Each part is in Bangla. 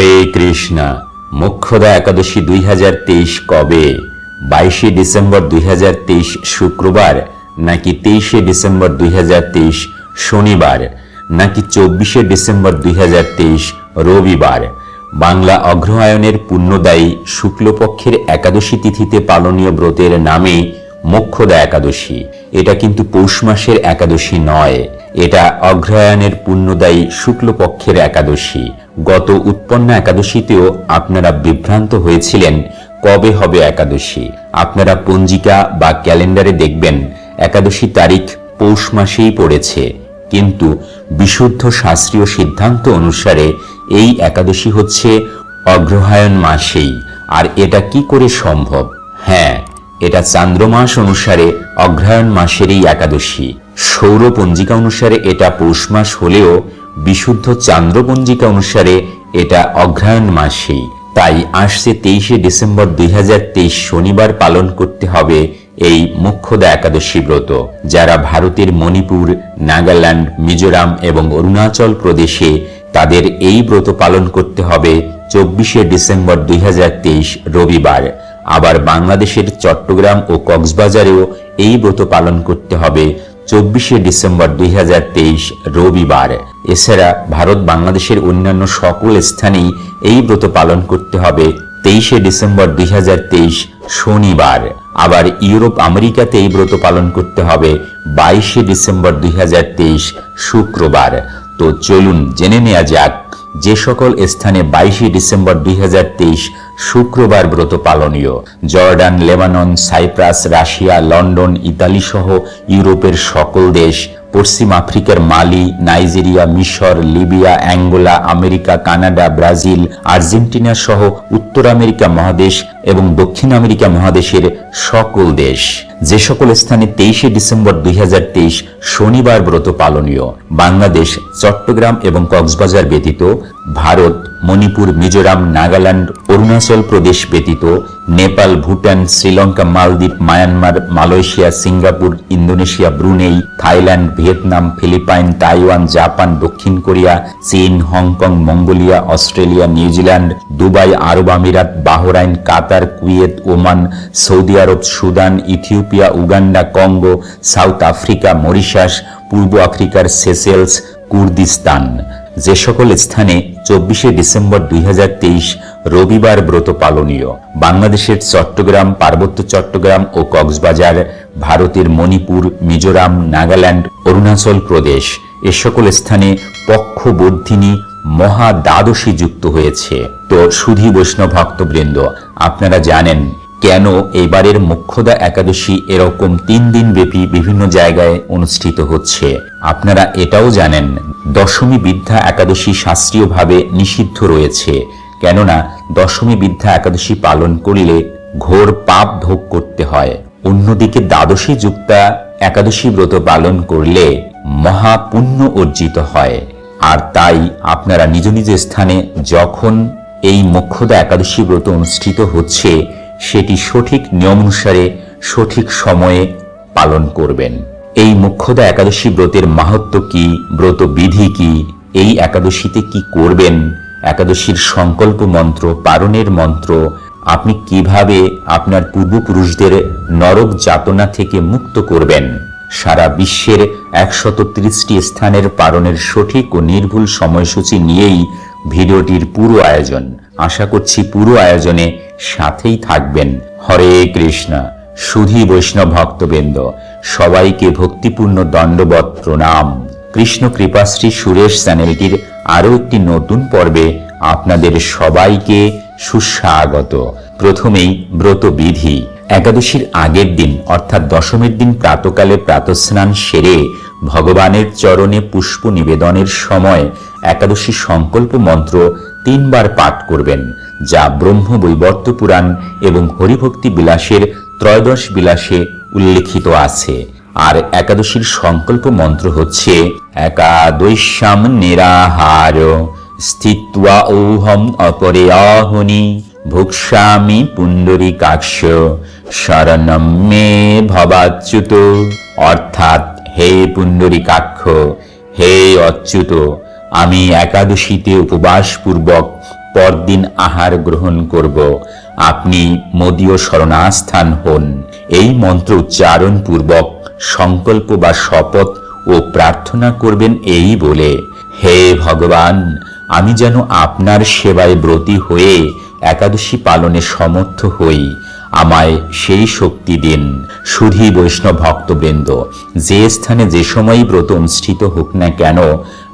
হরে কৃষ্ণা। মোক্ষদা একাদশী দুই হাজার তেইশ কবে? বাইশে ডিসেম্বর দুই হাজার তেইশ শুক্রবার নাকি তেইশে ডিসেম্বর দুই হাজার তেইশ শনিবার নাকি চব্বিশে ডিসেম্বর দুই হাজার তেইশ রবিবার? বাংলা অগ্রহায়ণের পুণ্যদায়ী শুক্লপক্ষের একাদশী তিথিতে পালনীয় ব্রতের নামে মোক্ষদা একাদশী। এটা কিন্তু পৌষ মাসের একাদশী নয়। এটা অগ্রহায়ণের পুণ্যদায়ী শুক্লপক্ষের একাদশী। গত উৎপন্ন একাদশীতেও আপনারা বিভ্রান্ত হয়েছিলেন, কবে হবে একাদশী? আপনারা পঞ্জিকা বা ক্যালেন্ডারে দেখবেন, একাদশী তারিখ পৌষ মাসেই পড়েছে। কিন্তু বিশুদ্ধ শাস্ত্রীয় সিদ্ধান্ত অনুসারে এই একাদশী হচ্ছে অগ্রহায়ণ মাসেই। আর এটা কি করে সম্ভব? হ্যাঁ এটা চান্দ্রমাস অনুসারে অগ্রহায়ণ মাসেরই একাদশী। সৌর পঞ্জিকা অনুসারে এটা পৌষ মাস হলেও বিশুদ্ধ চান্দ্রপঞ্জিকা অনুসারে এটা অগ্রহায়ণ মাসেই। তাই আসছে তেইশে ডিসেম্বর দুই শনিবার পালন করতে হবে এই মুখ্যদা একাদশী ব্রত, যারা ভারতের মণিপুর, নাগাল্যান্ড, মিজোরাম এবং অরুণাচল প্রদেশে তাদের এই ব্রত পালন করতে হবে চব্বিশে ডিসেম্বর দুই হাজার তেইশ রবিবার। আবার বাংলাদেশের চট্টগ্রাম ও কক্সবাজারেও এই ব্রত পালন করতে হবে চব্বিশে ডিসেম্বর দুই হাজার তেইশ রবিবার। এছাড়া ভারত বাংলাদেশের অন্যান্য সকল স্থানেই এই ব্রত পালন করতে হবে তেইশে ডিসেম্বর দুই হাজার তেইশ শনিবার। আবার ইউরোপ, আমেরিকাতে এই ব্রত পালন করতে হবে বাইশে ডিসেম্বর দুই হাজার তেইশ শুক্রবার। তো চলুন জেনে নেওয়া যাক, যে সকল স্থানে বাইশে ডিসেম্বর দুই হাজার তেইশ শুক্রবার ব্রত পালনীয়। Jordan, Lebanon, Cyprus, Russia, London, Italy সহ ইউরোপের সকল দেশ, পশ্চিম আফ্রিকার মালি, নাইজেরিয়া, মিশর, Libya, Angola, America, Canada, Brazil, Argentina সহ উত্তর আমেরিকা মহাদেশ এবং দক্ষিণ আমেরিকা মহাদেশের সকল দেশ। যে সকল স্থানে তেইশে ডিসেম্বর দুই হাজার তেইশ শনিবার ব্রত পালনীয়, বাংলাদেশ, চট্টগ্রাম এবং কক্সবাজার ব্যতীত, ভারত, মণিপুর, মিজোরাম, নাগাল্যান্ড, অরুণাচল প্রদেশ ব্যতীত, নেপাল, ভুটান, শ্রীলঙ্কা, মালদ্বীপ, Myanmar, Malaysia, Singapore, Indonesia, Brunei, Thailand, Vietnam, Philippine, Taiwan, Japan, দক্ষিণ কোরিয়া, চীন, Hong Kong, Mongolia, Australia, New Zealand, Dubai, আরব আমিরাত, Bahrain Qatar Kuwait, Oman, Saudi আরব, Sudan, Ethiopia, Uganda, Congo, South Africa, Mauritius, পূর্ব আফ্রিকার সেসেলস, কুর্দিস্তান। যে সকল স্থানে চব্বিশে ডিসেম্বর দুই রবিবার ব্রত পালনীয়। বাংলাদেশের চট্টগ্রাম, পার্বত্য চট্টগ্রাম ও কক্সবাজার, ভারতের মণিপুর, মিজোরাম, নাগাল্যান্ড, অরুণাচল প্রদেশ এ সকল স্থানে পক্ষবর্ধিনী মহা দ্বাদশী যুক্ত হয়েছে। তো সুধী বৈষ্ণব ভক্তবৃন্দ আপনারা জানেন কেন এবারের মুখ্যদা একাদশী এরকম তিন দিন ব্যাপী বিভিন্ন জায়গায় অনুষ্ঠিত হচ্ছে। আপনারা এটাও জানেন, দশমী বিদ্যা একাদশী শাস্ত্রীয়ভাবে নিষিদ্ধ রয়েছে। কেননা, দশমী বিদ্যা একাদশী পালন করিলে ঘোর পাপ ভোগ করতে হয়। অন্যদিকে দ্বাদশী যুক্তা একাদশী ব্রত পালন করলে মহাপুণ্য অর্জিত হয়। আর তাই আপনারা নিজ নিজ স্থানে যখন এই মোক্ষদা একাদশী ব্রত অনুষ্ঠিত হচ্ছে, সেটি সঠিক নিয়ম অনুসারে সঠিক সময়ে পালন করবেন। এই মুখ্যদা একাদশী ব্রতের মাহাত্ম কি? ব্রত বিধি কি? এই একাদশীতে কি করবেন? একাদশীর সংকল্প মন্ত্র, পারণের মন্ত্র, আপনি কীভাবে আপনার পূর্বপুরুষদের নরক যাতনা থেকে মুক্ত করবেন? সারা বিশ্বের একশত স্থানের পারণের সঠিক ও নির্ভুল সময়সূচি নিয়েই ভিডিওটির পুরো আয়োজন। আশা করছি পুরো আয়োজনে সাথেই থাকবেন হরে কৃষ্ণা, সুধী বৈষ্ণব ভক্তবৃন্দ, সবাইকে ভক্তিপূর্ণ দণ্ডবত প্রণাম। কৃষ্ণ কৃপাশ্রী সুরেশ চ্যানেলটির আরও একটি নতুন পর্বে আপনাদের সবাইকে সুস্বাগত। প্রথমেই ব্রত বিধি। একাদশীর আগের দিন, অর্থাৎ দশমীর দিন প্রাতকালে প্রাতস্নান সেরে ভগবানের চরণে পুষ্প নিবেদনের সময় একাদশী সংকল্প মন্ত্র তিনবার পাঠ করবেন, যা ব্রহ্ম বৈবর্ত পুরাণ এবং হরিভক্তি বিলাসের ত্রয়োদশ বিলাসে উল্লেখিত আছে। আর একাদশীর সংকল্প মন্ত্র হচ্ছে, একাদশ্যাম নিরাহার স্থিত্বা ঔহম অপরে আহনি ভুক্সামি পুণ্ডরীকাক্ষ শরণম মে ভবাচ্যুত। অর্থাৎ হে পুণ্ডরীকাক্ষ হে অচ্যুত, আমি একাদশীতে উপবাসপূর্বক পরদিন আহার গ্রহণ করব। আপনি মদীয় শরণাস্থান হন। এই মন্ত্র উচ্চারণ পূর্বক সংকল্প বা শপথ ও প্রার্থনা করবেন এই বলে, হে ভগবান, আমি যেন আপনার সেবায় ব্রতী হয়ে একাদশী পালনে সমর্থ হই। আমায় সেই শক্তি দিন। সুধী বৈষ্ণব ভক্তবৃন্দ, যে স্থানে যে সময়ই ব্রত অনুষ্ঠিত হোক না কেন,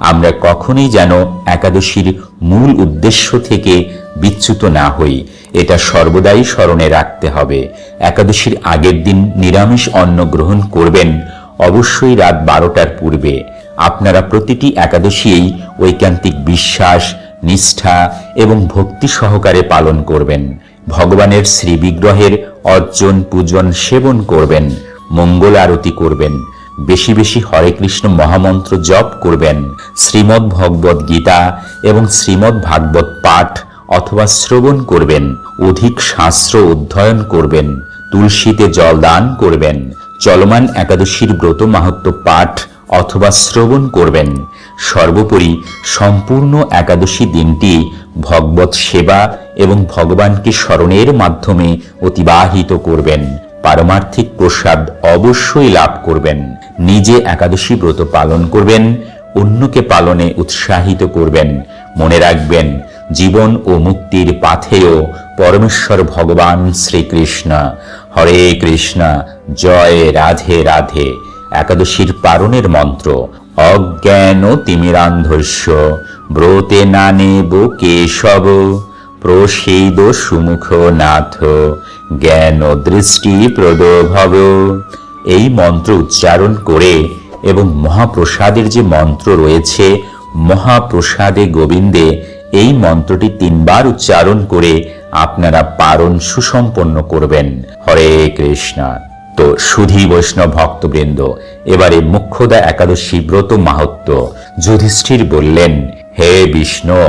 আমরা কখনোই যেন একাদশীর মূল উদ্দেশ্য থেকে বিচ্যুত না হই। এটা সর্বদাই স্মরণে রাখতে হবে। একাদশীর আগের দিন নিরামিষ অন্ন গ্রহণ করবেন, অবশ্যই রাত বারোটার পূর্বে। আপনারা প্রতিটি একাদশীই ঐকান্তিক বিশ্বাস, নিষ্ঠা এবং ভক্তি সহকারে পালন করবেন। ভগবানের শ্রী বিগ্রহের অর্জন পূজন সেবন করবেন, মঙ্গল আরতি করবেন, বেশি বেশি হরে কৃষ্ণ মহামন্ত্র জপ করবেন, শ্রীমদ্ ভগবত গীতা এবং শ্রীমদ্ ভাগবত পাঠ অথবা শ্রবণ করবেন, অধিক শাস্ত্র অধ্যয়ন করবেন, তুলসীতে জল দান করবেন, চলমান একাদশীর ব্রত মাহাত্ম পাঠ অথবা শ্রবণ করবেন। সর্বোপরি সম্পূর্ণ একাদশী দিনটি ভগবত সেবা এবং ভগবানকে স্মরণের মাধ্যমে অতিবাহিত করবেন। পারমার্থিক প্রসাদ অবশ্যই লাভ করবেন। নিজে একাদশী ব্রত পালন করবেন, অন্যকে পালনে উৎসাহিত করবেন। মনে রাখবেন, জীবন ও মুক্তির পাথেয় পরমেশ্বর ভগবান শ্রীকৃষ্ণ। হরে কৃষ্ণ, জয় রাধে রাধে। একাদশীর পারণের মন্ত্র, অজ্ঞান তিমিরান্ধস্য ব্রতে না নেব কেশব। প্রসেদ সুমুখ নাথ, জ্ঞান দৃষ্টি প্রদভব এই মন্ত্র উচ্চারণ করে এবং মহাপ্রসাদের যে মন্ত্র রয়েছে, মহাপ্রসাদে গোবিন্দে এই মন্ত্রটি তিনবার উচ্চারণ করে আপনারা পারণ সুসম্পন্ন করবেন। হরে কৃষ্ণ। তো সুধী বৈষ্ণব ভক্তবৃন্দ, এবারে মুখ্যদা একাদশী ব্রত মাহাত্ম যুধিষ্ঠির বললেন হে বিষ্ণু,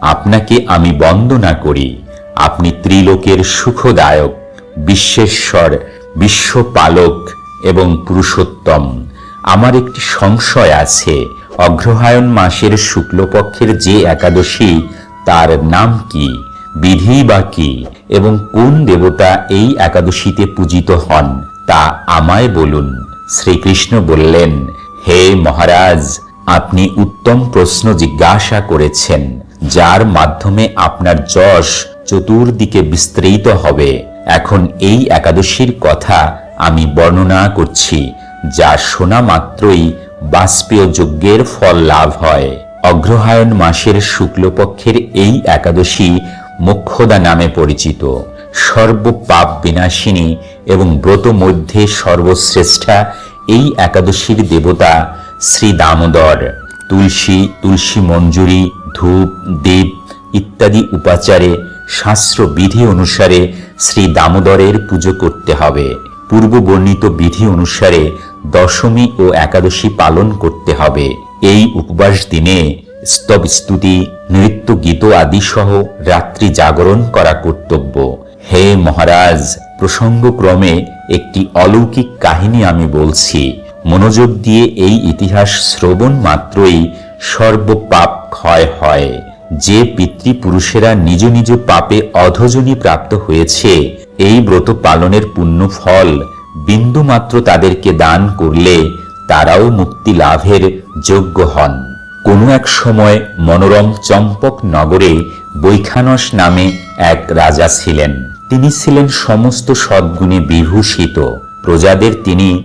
আপনাকে আমি বন্দনা করি। আপনি ত্রিলোকের সুখদায়ক, বিশ্বেশ্বর, বিশ্বপালক এবং পুরুষোত্তম। আমার একটি সংশয় আছে, অগ্রহায়ণ মাসের শুক্লপক্ষের যে একাদশী, তার নাম কি, বিধি বা কি, এবং কোন দেবতা এই একাদশীতে পূজিত হন, তা আমায় বলুন। শ্রীকৃষ্ণ বললেন, হে মহারাজ আপনি উত্তম প্রশ্ন জিজ্ঞাসা করেছেন, যার মাধ্যমে আপনার যশ চতুর্দিকে বিস্তৃত হবে। এখন এই একাদশীর কথা আমি বর্ণনা করছি, যা শোনা মাত্রই বাষ্পীয় যজ্ঞের ফল লাভ হয়। অগ্রহায়ণ মাসের শুক্লপক্ষের এই একাদশী মোক্ষদা নামে পরিচিত। সর্বপাপ বিনাশিনী এবং ব্রত মধ্যে সর্বশ্রেষ্ঠা এই একাদশীর দেবতা শ্রী দামোদর, তুলসী তুলসী মঞ্জুরি, ধূপ, দীপ ইত্যাদি উপাচারে শাস্ত্র বিধি অনুসারে শ্রী দামোদরের পুজো করতে হবে। পূর্ব বর্ণিত বিধি অনুসারে দশমী ও একাদশী পালন করতে হবে। এই উপবাস দিনে স্তব স্তুতি নৃত্য, গীত আদি সহ রাত্রি জাগরণ করা কর্তব্য। হে মহারাজ, প্রসঙ্গক্রমে একটি অলৌকিক কাহিনী আমি বলছি। মনোযোগ দিয়ে এই ইতিহাস শ্রবণ মাত্রই সর্বপাপ ক্ষয় হয়। যে পিতৃপুরুষেরা নিজ নিজ পাপে অধজনী প্রাপ্ত হয়েছে, এই ব্রত পালনের পুণ্য ফল বিন্দুমাত্র তাদেরকে দান করলে তারাও মুক্তি লাভের যোগ্য হন। কোনো এক সময় মনোরম চম্পক নগরে বৈখানস নামে এক রাজা ছিলেন। তিনি ছিলেন সমস্ত সদ্গুণে বিভূষিত। প্রজাদের তিনি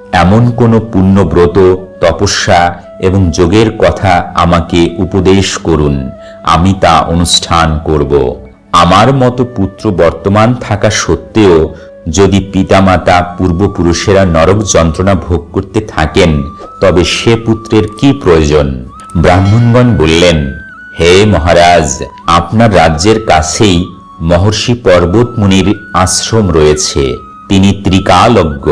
এমন কোনো পুণ্যব্রত, তপস্যা এবং যোগের কথা আমাকে উপদেশ করুন। আমি তা অনুষ্ঠান করব। আমার মতো পুত্র বর্তমান থাকা সত্ত্বেও, যদি পিতামাতা পূর্বপুরুষেরা নরক যন্ত্রণা ভোগ করতে থাকেন, তবে সে পুত্রের কি প্রয়োজন? ব্রাহ্মণগণ বললেন, হে মহারাজ, আপনার রাজ্যের কাছেই মহর্ষি পর্বত মুনির আশ্রম রয়েছে। তিনি ত্রিকালজ্ঞ।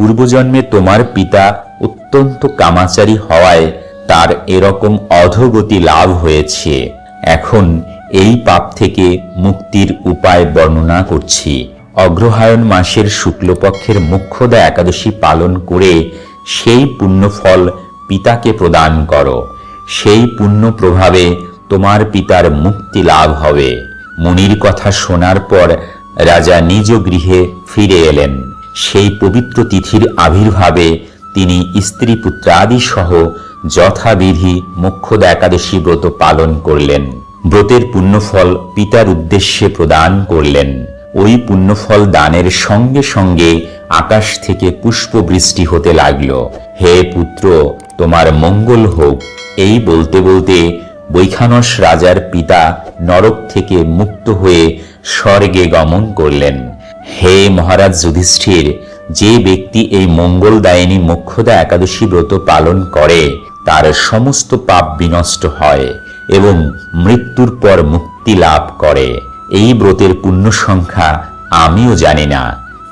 পূর্বজন্মে তোমার পিতা অত্যন্ত কামাচারী হওয়ায় তার এরকম অধোগতি লাভ হয়েছে। এখন এই পাপ থেকে মুক্তির উপায় বর্ণনা করছি। অগ্রহায়ণ মাসের শুক্লপক্ষের মুখ্যদা একাদশী পালন করে সেই পুণ্যফল পিতাকে প্রদান করো। সেই পুণ্য প্রভাবে তোমার পিতার মুক্তি লাভ হবে। মুনির কথা শোনার পর রাজা নিজ গৃহে ফিরে এলেন। সেই পবিত্র তিথির আবির্ভাবে তিনি স্ত্রী পুত্রাদি সহ যথাবিধি মুখ্যদা একাদশী ব্রত পালন করলেন। ব্রতের পুণ্যফল পিতার উদ্দেশ্যে প্রদান করলেন। ওই পুণ্যফল দানের সঙ্গে সঙ্গে আকাশ থেকে পুষ্প বৃষ্টি হতে লাগল। হে পুত্র, তোমার মঙ্গল হোক। এই বলতে বলতে বৈখানস রাজার পিতা নরক থেকে মুক্ত হয়ে স্বর্গে গমন করলেন। হে মহারাজ যুধিষ্ঠির, যে ব্যক্তি এই মঙ্গলদায়িনী মোক্ষদা একাদশী ব্রত পালন করে, তার সমস্ত পাপ বিনষ্ট হয় এবং মৃত্যুর পর মুক্তি লাভ করে। এই ব্রতের পুণ্য সংখ্যা আমিও জানি না।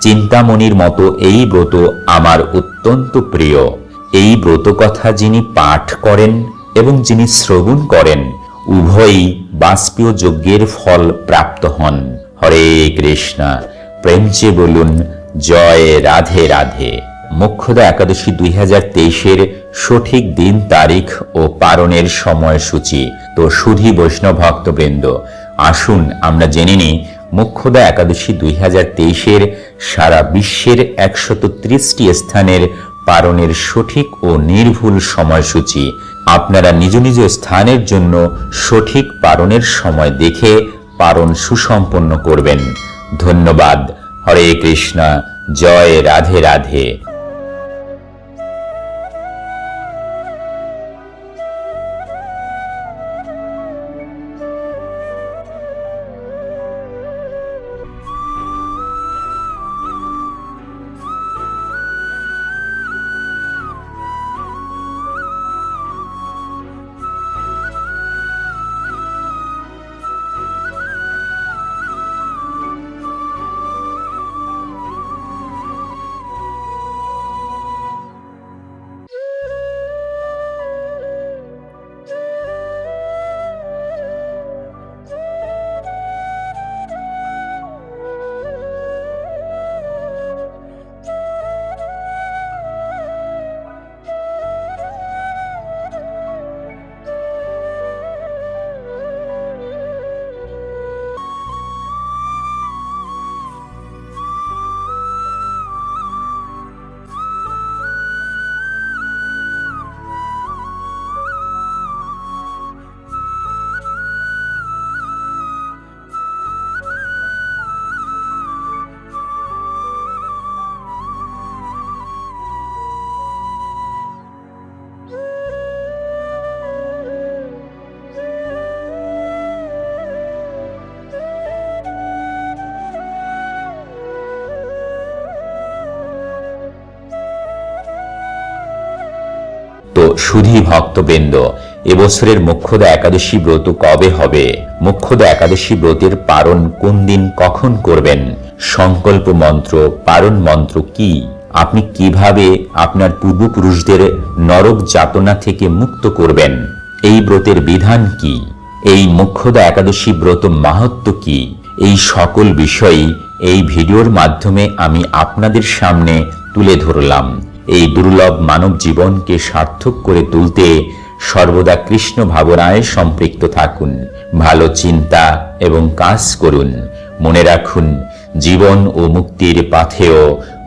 চিন্তামণির মতো এই ব্রত আমার অত্যন্ত প্রিয়। এই ব্রত কথা যিনি পাঠ করেন এবং যিনি শ্রবণ করেন, উভয়ই বাষ্পীয় যজ্ঞের ফল প্রাপ্ত হন। হরে কৃষ্ণ। প্রেমচে বলুন, জয় রাধে রাধে। মোক্ষদা একাদশী দুই হাজার তেইশের সঠিক দিন, তারিখ ও পারণের সময়সূচি। তো সুধী বৈষ্ণব ভক্তবৃন্দ, আসুন আমরা জেনে নিই মোক্ষদা একাদশী দুই হাজার তেইশের সারা বিশ্বের একশত ত্রিশটি স্থানের পারণের সঠিক ও নির্ভুল সময়সূচি। আপনারা নিজ নিজ স্থানের জন্য সঠিক পারণের সময় দেখে পারণ সুসম্পন্ন করবেন। ধন্যবাদ। হরে কৃষ্ণ। জয় রাধে রাধে। সুধী ভক্তবৃন্দ, এবছরের মুখ্যদা একাদশী ব্রত কবে হবে? মুখ্যদা একাদশী ব্রতের পারণ কোন দিন কখন করবেন? সংকল্প মন্ত্র পারণ মন্ত্র কি? আপনি কীভাবে আপনার পূর্বপুরুষদের নরক যাতনা থেকে মুক্ত করবেন? এই ব্রতের বিধান কি? এই মুখ্যদা একাদশী ব্রত মাহাত্ম কি? এই সকল বিষয়ই এই ভিডিওর মাধ্যমে আমি আপনাদের সামনে তুলে ধরলাম। এই দুর্লভ মানব জীবনকে সার্থক করে তুলতে সর্বদা কৃষ্ণ ভাবনায় সম্পৃক্ত থাকুন, ভালো চিন্তা এবং কাজ করুন। মনে রাখুন, জীবন ও মুক্তির পাথেও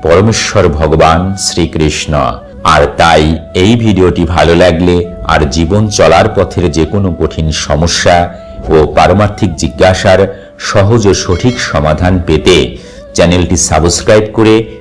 পরমেশ্বর ভগবান শ্রীকৃষ্ণ। আর তাই এই ভিডিওটি ভালো লাগলে আর জীবন চলার পথের যে কোনো কঠিন সমস্যা ও পারমার্থিক জিজ্ঞাসার সহজ ও সঠিক সমাধান পেতে চ্যানেলটি সাবস্ক্রাইব করে